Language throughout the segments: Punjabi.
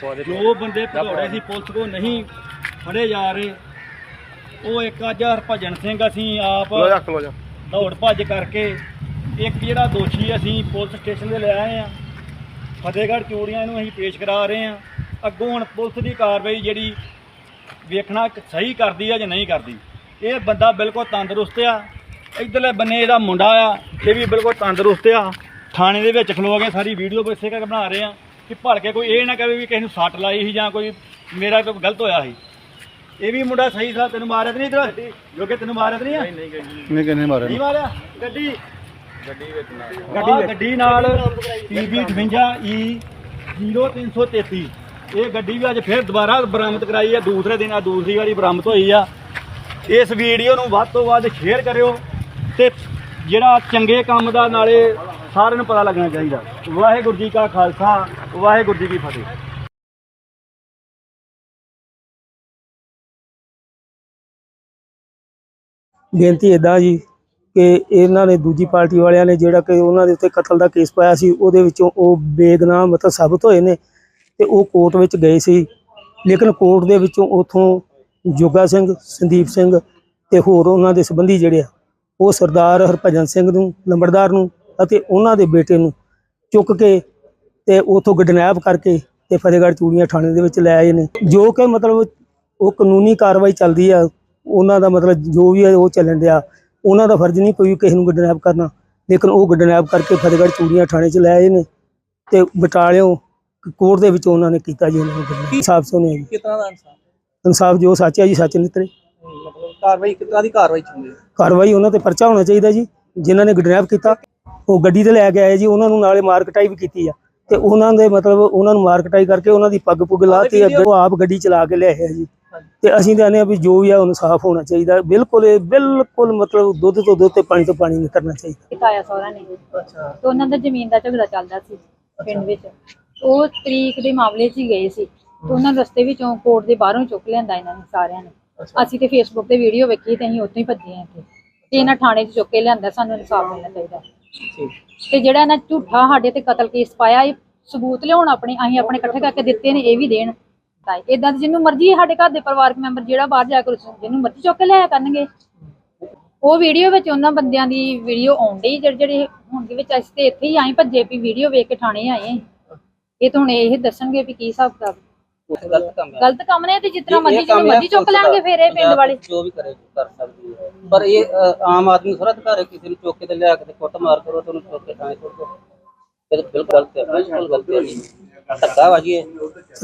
ਜੋ ਬੰਦੇ ਭਗੌੜੇ ਸੀ ਪੁਲਿਸ ਕੋ ਨਹੀਂ ਫੜੇ ਜਾ ਰਹੇ ਉਹ ਇੱਕ ਅੱਜ ਹਰਭਜਨ ਸਿੰਘ ਅਸੀਂ ਆਪ ਖਲੋ ਜਾ ਖਲੋ ਜਾ। ਦੌੜ ਭੱਜ ਕਰਕੇ ਇੱਕ ਜਿਹੜਾ ਦੋਸ਼ੀ ਅਸੀਂ ਪੁਲਿਸ ਸਟੇਸ਼ਨ ਤੇ ਲੈ ਆਏ ਆ। ਫਤਿਹਗੜ੍ਹ ਚੂੜੀਆਂ ਨੂੰ ਅਸੀਂ ਪੇਸ਼ ਕਰਾ ਰਹੇ ਆ। ਅੱਗੋਂ ਹੁਣ ਪੁਲਿਸ ਦੀ ਕਾਰਵਾਈ ਜਿਹੜੀ ਵੇਖਣਾ ਸਹੀ ਕਰਦੀ ਆ ਜਾਂ ਨਹੀਂ ਕਰਦੀ। ਇਹ ਬੰਦਾ ਬਿਲਕੁਲ ਤੰਦਰੁਸਤ ਆ। ਇਧਰਲੇ ਬੰਨੇ ਇਹਦਾ ਮੁੰਡਾ ਆ ਇਹ ਵੀ ਬਿਲਕੁਲ ਤੰਦਰੁਸਤ ਆ। ਥਾਣੇ ਦੇ ਵਿੱਚ ਖਲੋ ਕੇ ਸਾਰੀ ਵੀਡੀਓ ਇਸੇ ਕਰਕੇ ਬਣਾ ਰਹੇ ਆ। ਕਿ ਭੜ ਕੇ ਕੋਈ ਇਹ ਨਾ ਕਹੇ ਵੀ ਕਿਸੇ ਨੂੰ ਸੱਟ ਲਾਈ ਸੀ ਜਾਂ ਕੋਈ ਮੇਰਾ ਕੋਈ ਗਲਤ ਹੋਇਆ ਸੀ। ਇਹ ਵੀ ਮੁੰਡਾ ਸਹੀ ਸਾ ਤੈਨੂੰ ਮਾਰਿਆ ਤੇ ਨਹੀਂ ਇਧਰ? ਜੋ ਕਿ ਤੈਨੂੰ ਮਾਰਿਆ ਤੇ ਨਹੀਂ ਆ? ਨਹੀਂ ਕਿੰਨੇ ਮਾਰੇ ਨਹੀਂ ਮਾਰਿਆ ਗੱਡੀ? ਗੱਡੀ ਵਿੱਚ ਨਾਲ ਗੱਡੀ ਨਾਲ PB 58 E 0333 ਇਹ ਗੱਡੀ ਵੀ ਅੱਜ ਫਿਰ ਦੁਬਾਰਾ ਬਰਾਮਦ ਕਰਾਈ ਹੈ ਦੂਸਰੇ ਦਿਨ ਆ ਦੂਸਰੀ ਵਾਰੀ ਬਰਾਮਦ ਹੋਈ ਆ। ਇਸ ਵੀਡੀਓ ਨੂੰ ਵੱਧ ਤੋਂ ਵੱਧ ਸ਼ੇਅਰ ਕਰਿਓ ਤੇ ਜਿਹੜਾ ਚੰਗੇ ਕੰਮ ਦਾ ਨਾਲੇ ਸਾਰਿਆਂ ਨੂੰ ਪਤਾ ਲੱਗਣਾ ਚਾਹੀਦਾ। ਵਾਹਿਗੁਰੂ ਜੀ ਕਾ ਖਾਲਸਾ, ਵਾਹਿਗੁਰੂ ਜੀ ਕੀ ਫਤਿਹ। ਬੇਨਤੀ ਇਦਾਂ ਜੀ ਕਿ ਇਹਨਾਂ ਨੇ ਦੂਜੀ ਪਾਰਟੀ ਵਾਲਿਆਂ ਨੇ ਜਿਹੜਾ ਕਿ ਉਹਨਾਂ ਦੇ ਉੱਤੇ ਕਤਲ ਦਾ ਕੇਸ ਪਾਇਆ ਸੀ, ਉਹਦੇ ਵਿੱਚੋਂ ਉਹ ਬੇਗਨਾਮ ਮਤਲਬ ਸਾਬਤ ਹੋਏ ਨੇ ਤੇ ਉਹ ਕੋਰਟ ਵਿੱਚ ਗਏ ਸੀ। ਲੇਕਿਨ ਕੋਰਟ ਦੇ ਵਿੱਚੋਂ ਉਥੋਂ ਜੋਗਾ ਸਿੰਘ, ਸੰਦੀਪ ਸਿੰਘ ਤੇ ਹੋਰ ਉਹਨਾਂ ਦੇ ਸੰਬੰਧੀ ਜਿਹੜੇ ਆ, ਉਹ ਸਰਦਾਰ ਹਰਭਜਨ ਸਿੰਘ ਨੂੰ, ਲੰਬੜਦਾਰ ਨੂੰ ਅਤੇ ਉਹਨਾਂ ਦੇ ਬੇਟੇ ਨੂੰ ਚੁੱਕ ਕੇ ਤੇ ਉਥੋਂ ਗਡਨੈਪ ਕਰਕੇ ਤੇ ਫਤਿਹਗੜ੍ਹ ਚੂੜੀਆਂ ਥਾਣੇ ਦੇ ਵਿੱਚ ਲੈ ਆਏ ਨੇ। ਜੋ ਕਿ ਮਤਲਬ ਉਹ ਕਾਨੂੰਨੀ ਕਾਰਵਾਈ ਚੱਲਦੀ ਆ ਉਹਨਾਂ ਦਾ ਮਤਲਬ ਜੋ ਵੀ ਹੈ ਉਹ ਚੱਲਣ ਡਿਆ। ਉਹਨਾਂ ਦਾ ਫਰਜ਼ ਨਹੀਂ ਕੋਈ ਕਿਸੇ ਨੂੰ ਗਡਨੈਪ ਕਰਨਾ ਲੇਕਿਨ ਉਹ ਗਡਨੈਪ ਕਰਕੇ ਫਤਿਹਗੜ੍ਹ ਚੂੜੀਆਂ ਥਾਣੇ 'ਚ ਲੈ ਆਏ ਨੇ ਤੇ ਬਟਾਲਿਓ ਕੋਰਟ ਦੇ ਵਿੱਚ ਉਹਨਾਂ ਨੇ ਕੀਤਾ ਜੀ ਉਹਨਾਂ ਨੂੰ ਇਨਸਾਫ ਸੋਨੇ ਜੀ। ਕਿਤਨਾ ਦਾ ਇਨਸਾਨ ਇਨਸਾਫ ਜੋ ਸੱਚ ਹੈ ਜੀ ਸੱਚ ਨਿਤਰੇ। ਮਤਲਬ ਕਾਰਵਾਈ ਕਿਤਨਾ ਦੀ ਕਾਰਵਾਈ ਚਾਹੁੰਦੇ? ਕਾਰਵਾਈ ਉਹਨਾਂ ਤੇ ਪਰਚਾ ਹੋਣਾ ਚਾਹੀਦਾ ਜੀ ਜਿਨ੍ਹਾਂ ਨੇ ਗਡਨੈਪ ਕੀਤਾ। ਉਹ ਗੱਡੀ ਤੇ ਲੈ ਕੇ ਆਏ ਜੀ ਉਹਨਾਂ ਨੂੰ ਨਾਲੇ ਮਾਰ ਕਟਾਈ ਵੀ ਕੀਤੀ ਆ। ਤੇ ਉਹਨਾਂ ਦੇ ਮਤਲਬ ਉਹਨਾਂ ਨੂੰ ਮਾਰ ਕਟਾਈ ਕਰਕੇ ਉਹਨਾਂ ਦੀ ਪੱਗ ਪੁੱਗ ਲਾਤੀ ਅੱਗੇ ਉਹ ਆਪ ਗੱਡੀ ਚਲਾ ਕੇ ਲਿਆਏ ਆ ਜੀ। ਤੇ ਅਸੀਂ ਤਾਂ ਆਨੇ ਆ ਵੀ ਜੋ ਵੀ ਆ ਉਹਨੂੰ ਸਾਫ਼ ਹੋਣਾ ਚਾਹੀਦਾ। ਬਿਲਕੁਲ ਇਹ ਬਿਲਕੁਲ ਮਤਲਬ ਦੁੱਧ ਤੋਂ ਦੁੱਧ ਤੇ ਪਾਣੀ ਤੋਂ ਪਾਣੀ ਨਹੀਂ ਕਰਨਾ ਚਾਹੀਦਾ। ਕਿਤਾਇਆ ਸਹੁਰਾ ਨੇ ਅੱਛਾ। ਤੇ ਉਹਨਾਂ ਦਾ ਜ਼ਮੀਨ ਦਾ ਝਗੜਾ ਚੱਲਦਾ ਸੀ ਪਿੰਡ ਵਿੱਚ। ਉਹ ਤਰੀਕ ਦੇ ਮਾਮਲੇ 'ਚ ਹੀ ਗਏ ਸੀ। ਤੇ ਉਹਨਾਂ ਨੂੰ ਰਸਤੇ ਵਿੱਚੋਂ ਕੋਰਟ ਦੇ ਬਾਹਰੋਂ ਚੁੱਕ ਲਿਆਂਦਾ ਇਹਨਾਂ ਨੇ ਸਾਰਿਆਂ ਨੇ। ਅਸੀਂ ਤੇ ਫੇਸਬੁੱਕ ਤੇ ਵੀਡੀਓ ਵੇਖੀ ਤੇ ਅਸੀਂ ਉੱਥੋਂ ਹੀ ਭੱਜੇ ਆ ਤੇ ਇਹਨਾਂ ਥਾਣੇ 'ਚ ਚੁੱਕ ਕੇ ਲਿਆਂਦਾ ਸਾਨੂੰ ਇਨਸਾਫ ਮਿਲਣਾ ਚਾਹੀਦਾ। ਤੇ ਜਿਹੜਾ ਇਹਨਾਂ ਝੂਠਾ ਸਾਡੇ ਤੇ ਕਤਲ ਕੇਸ ਪਾਇਆ, ਇਹ ਸਬੂਤ ਲਿਆਉਣ ਆਪਣੇ, ਅਸੀਂ ਆਪਣੇ ਇਕੱਠੇ ਕਰਕੇ ਦਿੱਤੇ ਨੇ, ਇਹ ਵੀ ਦੇਣ ਤਾਂ ਇਦਾਂ ਜਿਹਨੂੰ ਮਰਜ਼ੀ ਸਾਡੇ ਘਰ ਦੇ ਪਰਿਵਾਰਕ ਮੈਂਬਰ ਜਿਹੜਾ ਬਾਹਰ ਜਾ ਕੇ ਜਿਹਨੂੰ ਮਰਜ਼ੀ ਚੁੱਕ ਕੇ ਲਿਆਇਆ ਕਰਨਗੇ। ਉਹ ਵੀਡੀਓ ਵਿੱਚ ਉਹਨਾਂ ਬੰਦਿਆਂ ਦੀ ਵੀਡੀਓ ਆਉਂਦੀ ਜਿਹੜੇ ਜਿਹੜੇ ਹੁਣ ਦੇ ਵਿੱਚ ਅਸੀਂ ਤੇ ਇੱਥੇ ਹੀ ਆਏ, ਭੱਜੇ ਵੀ ਵੀਡੀਓ ਵੇਖ ਕੇ ਥਾਣੇ ਆਏ। ਹਾਂ। ਇਹ ਤਾਂ ਹੁਣ ਇਹ ਦੱਸਣਗੇ ਵੀ ਕੀ ਹਿਸਾਬ ਕਿਤਾਬ। ਗਲਤ ਕੰਮ ਹੈ। ਗਲਤ ਕੰਮ ਨੇ ਤੇ ਜਿਸ ਤਰ੍ਹਾਂ ਇਹ ਮਰਜ਼ੀ ਕੰਮ ਜਿਹਨੂੰ ਹੈ ਮਰਜ਼ੀ ਚੁੱਕ ਪੁਲਿਸ ਲੈਣਗੇ ਦਾ। ਫਿਰ ਇਹ ਪਿੰਡ ਵਾਲੇ। ਜੋ ਵੀ ਕਰੇ ਕਰ ਸਕਦੀ ਹੈ। ਪਰ ਇਹ ਅ, ਆਮ ਆਦਮੀ ਥੋੜਾ ਅਧਿਕਾਰ ਹੈ ਕਿਸੇ ਨੂੰ ਚੁੱਕ ਕੇ ਤੇ ਲਿਆ ਕੇ ਤੇ ਕੁੱਟ ਮਾਰ ਕਰੋ ਤੇ ਉਹਨੂੰ ਚੁੱਕ ਕੇ ਥਾਣੇ ਸੁੱਟ ਦਿਓ। ਇਹ ਤਾਂ ਬਿਲਕੁਲ ਗਲਤ ਹੈ ਬਿਲਕੁਲ ਗਲਤ ਹੈ ਜੀ। ਧੱਕਾ ਵਾ ਜੀ ਇਹ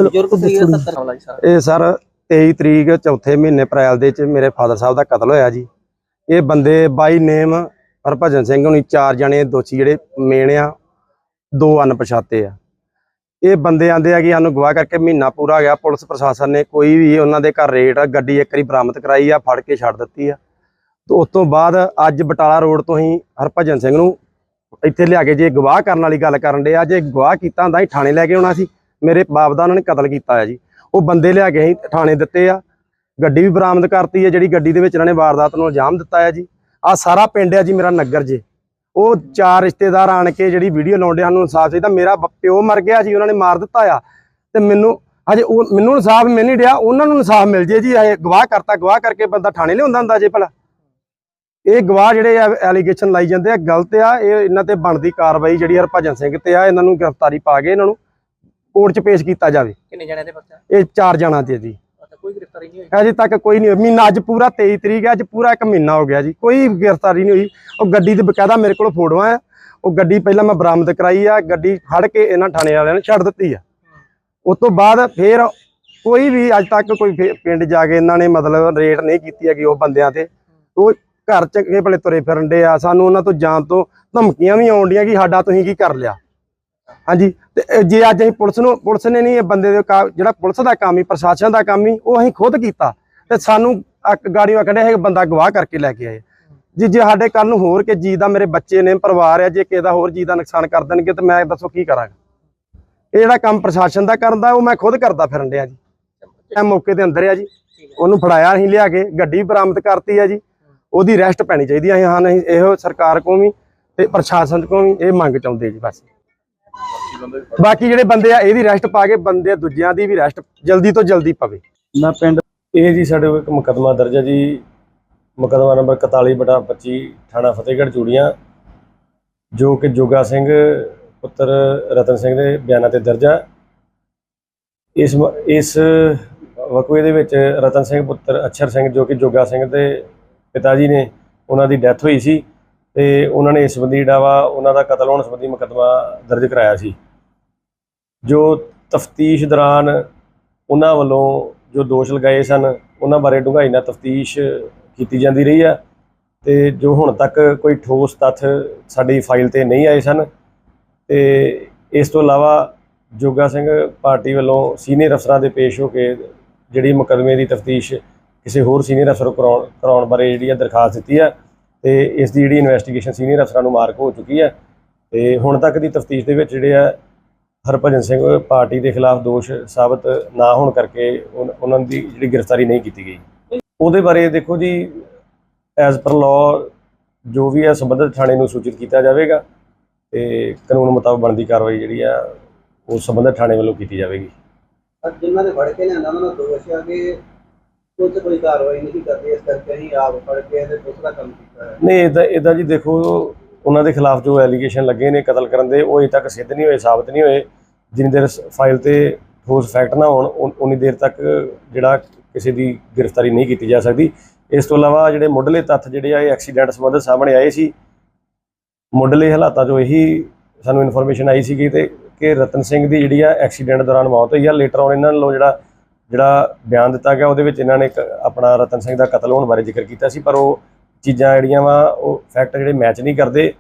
ਬਜ਼ੁਰਗ ਸੀ 70 ਵਾਲਾ ਜੀ ਸਾਰਾ। ਇਹ ਸਰ 23 ਤਰੀਕ ਚੌਥੇ ਮਹੀਨੇ ਅਪ੍ਰੈਲ ਦੇ ਚ ਮੇਰੇ ਫਾਦਰ ਸਾਹਿਬ ਦਾ ਕਤਲ ਹੋਇਆ ਜੀ। ਇਹ ਬੰਦੇ ਬਾਈ ਨੇਮ ਹਰਭਜਨ ਸਿੰਘ ਹੁਣੀ ਚਾਰ ਜਣੇ ਦੋਸ਼ੀ ਜਿਹੜੇ ਮੇਨ ਆ ਦੋ ਅਣਪਛਾਤੇ ਆ। ਇਹ ਬੰਦੇ ਆਂਦੇ ਆ ਕਿ ਸਾਨੂੰ ਗਵਾਹ ਕਰਕੇ ਮਹੀਨਾ ਪੂਰਾ ਹੋ ਗਿਆ, ਪੁਲਿਸ ਪ੍ਰਸ਼ਾਸਨ ਨੇ ਕੋਈ ਵੀ ਉਹਨਾਂ ਦੇ ਘਰ ਰੇਟ ਗੱਡੀ ਇੱਕ ਵਾਰੀ ਬਰਾਮਦ ਕਰਾਈ ਆ, ਫੜ ਕੇ ਛੱਡ ਦਿੱਤੀ ਆ। ਤੇ ਉਸ ਤੋਂ ਬਾਅਦ ਅੱਜ ਬਟਾਲਾ ਰੋਡ ਤੋਂ ਹੀ ਹਰਭਜਨ ਸਿੰਘ ਨੂੰ ਇੱਥੇ ਲਿਆ ਕੇ ਜੇ ਗਵਾਹ ਕਰਨ ਵਾਲੀ ਗੱਲ ਕਰਨ ਦੇ ਆ, ਜੇ ਗਵਾਹ ਕੀਤਾ ਹੁੰਦਾ ਹੀ ਥਾਣੇ ਲੈ ਕੇ ਆਉਣਾ ਸੀ। ਮੇਰੇ ਬਾਪ ਦਾ ਉਹਨਾਂ ਨੇ ਕਤਲ ਕੀਤਾ ਹੈ ਜੀ। ਉਹ ਬੰਦੇ ਲਿਆ ਕੇ ਅਸੀਂ ਥਾਣੇ ਦਿੱਤੇ ਆ। ਗੱਡੀ ਵੀ ਬਰਾਮਦ ਕਰਤੀ ਆ, ਜਿਹੜੀ ਗੱਡੀ ਦੇ ਵਿੱਚ ਇਹਨਾਂ ਨੇ ਵਾਰਦਾਤ ਨੂੰ ਇਲਜ਼ਾਮ ਦਿੱਤਾ ਹੈ ਜੀ। ਆ ਸਾਰਾ ਪਿੰਡ ਆ ਜੀ, ਮੇਰਾ ਨਗਰ ਜੇ। ਉਹ ਚਾਰ ਰਿਸ਼ਤੇਦਾਰ ਆਣ ਕੇ ਜਿਹੜੀ ਵੀਡੀਓ ਲਾਉਂਦੇ ਸਾਨੂੰ ਇਨਸਾਫ ਚਾਹੀਦਾ। ਮੇਰਾ ਬ- ਪਿਓ ਮਰ ਗਿਆ ਜੀ ਉਹਨਾਂ ਨੇ ਮਾਰ ਦਿੱਤਾ ਆ। ਤੇ ਮੈਨੂੰ ਹਜੇ ਉਹ ਮੈਨੂੰ ਇਨਸਾਫ ਮਿਲ ਨਹੀਂ ਰਿਹਾ ਉਹਨਾਂ ਨੂੰ ਇਨਸਾਫ ਮਿਲ ਜੇ ਜੀ ਇਹ ਗਵਾਹ ਕਰਤਾ ਗਵਾਹ ਕਰਕੇ ਬੰਦਾ ਥਾਣੇ ਲਿਆਉਂਦਾ ਹੁੰਦਾ ਜੇ ਭਲਾ। ਇਹ ਗਵਾਹ ਜਿਹੜੇ ਆ ਐਲੀਗੇਸ਼ਨ ਲਾਈ ਜਾਂਦੇ ਆ ਗਲਤ ਆ ਇਹ ਇਹਨਾਂ ਤੇ ਬਣਦੀ ਕਾਰਵਾਈ ਜਿਹੜੀ ਹਰਭਜਨ ਸਿੰਘ ਤੇ ਆ ਇਹਨਾਂ ਨੂੰ ਗ੍ਰਿਫਤਾਰੀ ਪਾ ਕੇ ਇਹਨਾਂ ਨੂੰ ਕੋਰਟ 'ਚ ਪੇਸ਼ ਕੀਤਾ ਜਾਵੇ। ਕਿੰਨੇ ਜਣੇ ਦੇ ਬੱਚਾ ਇਹ ਚਾਰ ਜਣਾ ਤੇ ਜੀ। ਅੱਛਾ ਅਜੇ ਤੱਕ ਕੋਈ ਨਹੀਂ ਮਹੀਨਾ ਅੱਜ ਪੂਰਾ 23 ਤਰੀਕ ਹੈ, ਅੱਜ ਪੂਰਾ ਇੱਕ ਮਹੀਨਾ ਹੋ ਗਿਆ ਜੀ। ਕੋਈ ਗ੍ਰਿਫਤਾਰੀ ਨਹੀਂ ਹੋਈ। ਉਹ ਗੱਡੀ ਤੇ ਬਕਾਇਦਾ ਮੇਰੇ ਕੋਲ ਫੋਟੋਆਂ ਆ। ਉਹ ਗੱਡੀ ਪਹਿਲਾਂ ਮੈਂ ਬਰਾਮਦ ਕਰਾਈ ਆ। ਗੱਡੀ ਫੜ ਕੇ ਇਹਨਾਂ ਥਾਣੇ ਵਾਲਿਆਂ ਨੇ ਛੱਡ ਦਿੱਤੀ ਆ। ਉਸ ਤੋਂ ਬਾਅਦ ਫੇਰ ਕੋਈ ਵੀ ਅੱਜ ਤੱਕ ਕੋਈ ਪਿੰਡ ਜਾ ਕੇ ਇਹਨਾਂ ਨੇ ਮਤਲਬ ਰੇਟ ਨਹੀਂ ਕੀਤੀ ਹੈਗੀ ਉਹ ਬੰਦਿਆਂ ਤੇ। ਉਹ ਘਰ ਚ ਕੇ ਭਲੇ ਤੁਰੇ ਫਿਰਨ ਦੇ ਆ। ਸਾਨੂੰ ਉਹਨਾਂ ਤੋਂ ਜਾਣ ਤੋਂ ਧਮਕੀਆਂ ਵੀ ਆਉਣ ਡੀਆਂ ਕਿ ਸਾਡਾ ਤੁਸੀਂ ਕੀ ਕਰ ਲਿਆ? ਹਾਂਜੀ, ਤੇ ਜੇ ਅੱਜ ਅਸੀਂ ਪੁਲਿਸ ਨੂੰ, ਪੁਲਿਸ ਨੇ ਨਹੀਂ ਇਹ ਬੰਦੇ ਦੇ ਜਿਹੜਾ ਪੁਲਿਸ ਦਾ ਕੰਮ ਹੀ, ਪ੍ਰਸ਼ਾਸਨ ਦਾ ਕੰਮ ਹੀ, ਉਹ ਅਸੀਂ ਖੁਦ ਕੀਤਾ। ਤੇ ਸਾਨੂੰ ਅੱਕ ਗਾੜੀਆਂ ਕੱਢਿਆ ਇਹ ਬੰਦਾ ਗਵਾਹ ਕਰਕੇ ਲੈ ਕੇ ਆਏ। ਜੀ, ਜੇ ਸਾਡੇ ਕੱਲ ਨੂੰ ਹੋਰ ਕਿ ਜੀ ਦਾ ਮੇਰੇ ਬੱਚੇ ਨੇ, ਪਰਿਵਾਰ ਆ ਜੇ ਕਿਸੇ ਦਾ ਹੋਰ ਜੀ ਦਾ ਨੁਕਸਾਨ ਕਰ ਦੇਣਗੇ, ਤੇ ਮੈਂ ਦੱਸੋ ਕੀ ਕਰਾਂਗਾ? ਇਹ ਜਿਹੜਾ ਕੰਮ ਪ੍ਰਸ਼ਾਸਨ ਦਾ ਕਰਨ ਦਾ, ਉਹ ਮੈਂ ਖੁਦ ਕਰਦਾ ਫਿਰਨ ਡਿਆ ਜੀ। ਇਹ ਮੌਕੇ ਤੇ ਅੰਦਰ ਆ ਜੀ। ਉਹਨੂੰ ਫੜਾਇਆ, ਅਸੀਂ ਲਿਆ ਕੇ, ਗੱਡੀ ਬਰਾਮਦ ਕਰਤੀ ਆ ਜੀ। ਉਹਦੀ ਰੈਸਟ ਪੈਣੀ ਚਾਹੀਦੀ ਆ ਹਾਂ, ਨਹੀਂ, ਇਹੋ ਸਰਕਾਰ ਕੋਲ ਵੀ ਤੇ ਪ੍ਰਸ਼ਾਸਨ ਕੋਲ ਵੀ ਇਹ ਮੰਗ ਚਾਹੁੰਦੇ ਜੀ, ਬਸ। ਬਾਕੀ ਜਿਹੜੇ ਬੰਦੇ ਆ ਇਹਦੀ ਰੈਸਟ ਪਾ ਕੇ ਬੰਦੇ ਦੂਜਿਆਂ ਦੀ ਵੀ ਰੈਸਟ ਜਲਦੀ ਤੋਂ ਜਲਦੀ ਪਵੇ। ਮੈਂ ਪਿੰਡ ਇਹ ਜੀ ਸਾਡੇ ਕੋਲ ਇੱਕ ਮੁਕੱਦਮਾ ਦਰਜ ਹੈ ਜੀ। ਮੁਕੱਦਮਾ ਨੰਬਰ 41 ਬਟਾ 25 ਥਾਣਾ ਫਤਿਹਗੜ੍ਹ ਚੂੜੀਆਂ ਜੋ ਕਿ ਜੋਗਾ ਸਿੰਘ ਪੁੱਤਰ ਰਤਨ ਸਿੰਘ ਦੇ ਬਿਆਨਾਂ ਤੇ ਦਰਜ ਹੈ ਇਸ ਇਸ ਵਕੂਏ ਦੇ ਵਿੱਚ ਰਤਨ ਸਿੰਘ ਪੁੱਤਰ ਅਛਰ ਸਿੰਘ ਜੋ ਕਿ ਜੋਗਾ ਸਿੰਘ ਦੇ ਪਿਤਾ ਜੀ ਨੇ ਉਹਨਾਂ ਦੀ ਡੈਥ ਹੋਈ ਸੀ ਤੇ ਉਹਨਾਂ ਨੇ ਇਸ ਸੰਬੰਧੀ ਜਿਹੜਾ ਵਾ ਉਹਨਾਂ ਦਾ ਕਤਲ ਹੋਣ ਸੰਬੰਧੀ ਮੁਕੱਦਮਾ ਦਰਜ ਕਰਾਇਆ ਸੀ। ਜੋ ਤਫਤੀਸ਼ ਦੌਰਾਨ ਉਹਨਾਂ ਵੱਲੋਂ ਜੋ ਦੋਸ਼ ਲਗਾਏ ਸਨ, ਉਹਨਾਂ ਬਾਰੇ ਡੂੰਘਾਈ ਨਾਲ ਤਫਤੀਸ਼ ਕੀਤੀ ਜਾਂਦੀ ਰਹੀ ਆ ਤੇ ਜੋ ਹੁਣ ਤੱਕ ਕੋਈ ਠੋਸ ਤੱਥ ਸਾਡੀ ਫਾਈਲ ਤੇ ਨਹੀਂ ਆਏ ਸਨ ਤੇ ਇਸ ਤੋਂ ਇਲਾਵਾ ਜੋਗਾ ਸਿੰਘ ਪਾਰਟੀ ਵੱਲੋਂ ਸੀਨੀਅਰ ਅਫਸਰਾਂ ਦੇ ਪੇਸ਼ ਹੋ ਕੇ ਜਿਹੜੀ ਮੁਕੱਦਮੇ ਦੀ ਤਫਤੀਸ਼ ਕਿਸੇ ਹੋਰ ਸੀਨੀਅਰ ਅਫਸਰ ਨੂੰ ਕਰਾਉਣ ਕਰਾਉਣ ਬਾਰੇ ਜਿਹੜੀ ਆ ਦਰਖਾਸਤ ਦਿੱਤੀ ਆ ਤੇ ਇਸ ਦੀ ਜਿਹੜੀ ਇਨਵੈਸਟੀਗੇਸ਼ਨ ਸੀਨੀਅਰ ਅਫਸਰਾਂ ਨੂੰ ਮਾਰਕ ਹੋ ਚੁੱਕੀ ਹੈ ਤੇ ਹੁਣ ਤੱਕ ਦੀ ਤਫਤੀਸ਼ ਦੇ ਵਿੱਚ ਜਿਹੜੇ ਆ ਹਰਭਜਨ ਸਿੰਘ ਪਾਰਟੀ ਦੇ ਖਿਲਾਫ ਦੋਸ਼ ਸਾਬਤ ਨਾ ਹੋਣ ਕਰਕੇ ਉਹਨਾਂ ਦੀ ਜਿਹੜੀ ਗ੍ਰਿਫਤਾਰੀ ਨਹੀਂ ਕੀਤੀ ਗਈ। ਉਹਦੇ ਬਾਰੇ ਦੇਖੋ ਜੀ ਐਜ਼ ਪਰ ਲਾਅ ਜੋ ਵੀ ਹੈ ਸੰਬੰਧਿਤ ਥਾਣੇ ਨੂੰ ਸੂਚਿਤ ਕੀਤਾ ਜਾਵੇਗਾ ਤੇ ਕਾਨੂੰਨ ਮੁਤਾਬਕ ਬਣਦੀ ਕਾਰਵਾਈ ਜਿਹੜੀ ਆ ਉਹ ਸੰਬੰਧਿਤ ਥਾਣੇ ਵੱਲੋਂ ਕੀਤੀ ਜਾਵੇਗੀ। ਜਿਨ੍ਹਾਂ ਨੇ ਫੜ ਕੇ ਲਿਆਂਦਾ ਉਹਨਾਂ ਨੂੰ ਦੋਸ਼ ਆ ਕਿ ਕੁਝ ਕੋਈ ਕਾਰਵਾਈ ਨਹੀਂ ਕਰਦੇ ਇਸ ਕਰਕੇ ਅਸੀਂ ਆਪ ਫੜ ਕੇ ਦੂਸਰਾ ਕੰਮ ਕੀਤਾ ਹੈ ਨਹੀਂ ਇਦਾਂ ਇਦਾਂ ਜੀ ਦੇਖੋ ਉਹਨਾਂ ਦੇ ਖਿਲਾਫ ਜੋ ਐਲੀਗੇਸ਼ਨ ਲੱਗੇ ਨੇ ਕਤਲ ਕਰਨ ਦੇ, ਉਹ ਅਜੇ ਤੱਕ ਸਿੱਧ ਨਹੀਂ ਹੋਏ, ਸਾਬਤ ਨਹੀਂ ਹੋਏ। ਜਿੰਨੀ ਦੇਰ ਫਾਈਲ ਤੇ ਠੋਸ ਫੈਕਟ ਨਾ ਹੋਣ, ਉਨੀ ਦੇਰ ਤੱਕ ਜਿਹੜਾ ਕਿਸੇ ਦੀ ਗ੍ਰਿਫਤਾਰੀ ਨਹੀਂ ਕੀਤੀ ਜਾ ਸਕਦੀ। ਇਸ ਤੋਂ ਇਲਾਵਾ ਜਿਹੜੇ ਮੁੱਢਲੇ ਤੱਥ ਜਿਹੜੇ ਆ, ਇਹ ਐਕਸੀਡੈਂਟ ਸੰਬੰਧਿਤ ਸਾਹਮਣੇ ਆਏ ਸੀ। ਮੁੱਢਲੇ ਹਾਲਾਤਾਂ 'ਚੋਂ ਇਹੀ ਸਾਨੂੰ ਇਨਫੋਰਮੇਸ਼ਨ ਆਈ ਸੀਗੀ ਤੇ ਕਿ ਰਤਨ ਸਿੰਘ ਦੀ ਜਿਹੜੀ ਆ ਐਕਸੀਡੈਂਟ ਦੌਰਾਨ ਮੌਤ ਹੋਈ ਆ। ਲੇਟਰ ਔਨ ਇਹਨਾਂ ਵੱਲੋਂ ਜਿਹੜਾ ਜਿਹੜਾ ਬਿਆਨ ਦਿੱਤਾ ਗਿਆ, ਉਹਦੇ ਵਿੱਚ ਇਹਨਾਂ ਨੇ ਇੱਕ ਆਪਣਾ ਰਤਨ ਸਿੰਘ ਦਾ ਕਤਲ ਹੋਣ ਬਾਰੇ ਜ਼ਿਕਰ ਕੀਤਾ ਸੀ, ਪਰ ਉਹ ਚੀਜ਼ਾਂ ਜਿਹੜੀਆਂ ਵਾ ਉਹ ਫੈਕਟ ਜਿਹੜੇ ਮੈਚ ਨਹੀਂ ਕਰਦੇ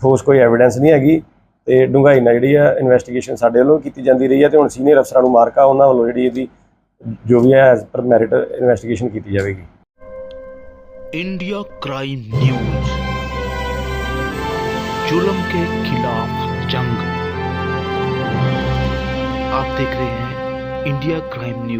ਠੋਸ ਕੋਈ ਐਵੀਡੈਂਸ ਨਹੀਂ ਹੈਗੀ ਤੇ ਡੂੰਘਾਈ ਨਾਲ ਜਿਹੜੀ ਆ ਇਨਵੈਸਟੀਗੇਸ਼ਨ ਸਾਡੇ ਵੱਲੋਂ ਕੀਤੀ ਜਾਂਦੀ ਰਹੀ ਹੈ ਤੇ ਹੁਣ ਸੀਨੀਅਰ ਅਫਸਰਾਂ ਨੂੰ ਮਾਰਕਾ ਉਹਨਾਂ ਵੱਲੋਂ ਜਿਹੜੀ ਇਹਦੀ ਜੋ ਵੀ ਹੈ ਐਜ਼ ਪਰ ਮੈਰਿਟ ਇਨਵੈਸਟੀਗੇਸ਼ਨ ਕੀਤੀ ਜਾਵੇਗੀ इंडिया क्राइम न्यूज जुल्म के खिलाफ जंग आप देख रहे हैं इंडिया क्राइम न्यूज